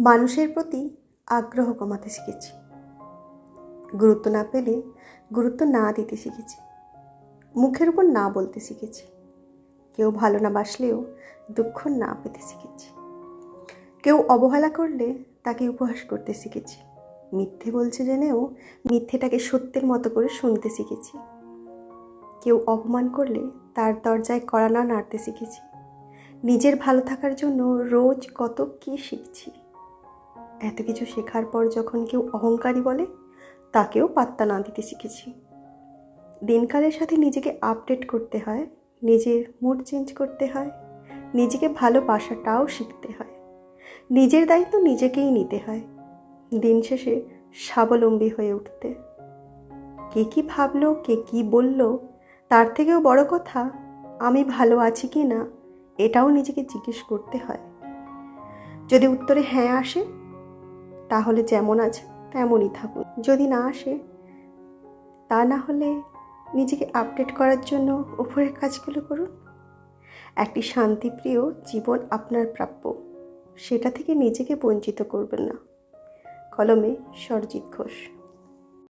মানুষের প্রতি আগ্রহ কমাতে শিখেছি। গুরুত্ব না পেলে গুরুত্ব না দিতে শিখেছি। মুখের উপর না বলতে শিখেছি। কেউ ভালো না বাসলেও দুঃখ না পেতে শিখেছি। কেউ অবহেলা করলে তাকে উপহাস করতে শিখেছি। মিথ্যে বলছে জেনেও মিথ্যেটাকে সত্যের মতো করে শুনতে শিখেছি। কেউ অপমান করলে তার দরজায় কড়া না নাড়তে শিখেছি। নিজের ভালো থাকার জন্য রোজ কত কী শিখছি। এত কিছু শেখার পর যখন কেউ অহংকারী বলে, তাকেও পাত্তা না দিতে শিখেছি। দিনকালের সাথে নিজেকে আপডেট করতে হয়, নিজের মুড চেঞ্জ করতে হয়, নিজেকে ভালোবাসাটাও শিখতে হয়। নিজের দায়িত্ব নিজেকেই নিতে হয়, দিন শেষে স্বাবলম্বী হয়ে উঠতে। কে কী ভাবলো, কে কী বলল, তার থেকেও বড় কথা, আমি ভালো আছি কি না এটাও নিজেকে জিজ্ঞেস করতে হয়। যদি উত্তরে হ্যাঁ আসে তাহলে যেমন আছে তেমনই থাকুন। যদি না আসে, তা না হলে নিজেকে আপডেট করার জন্য উপরের কাজগুলো করুন। একটি শান্তিপ্রিয় জীবন আপনার প্রাপ্য, সেটা থেকে নিজেকে বঞ্চিত করবেন না। কলমে সরজিৎ ঘোষ।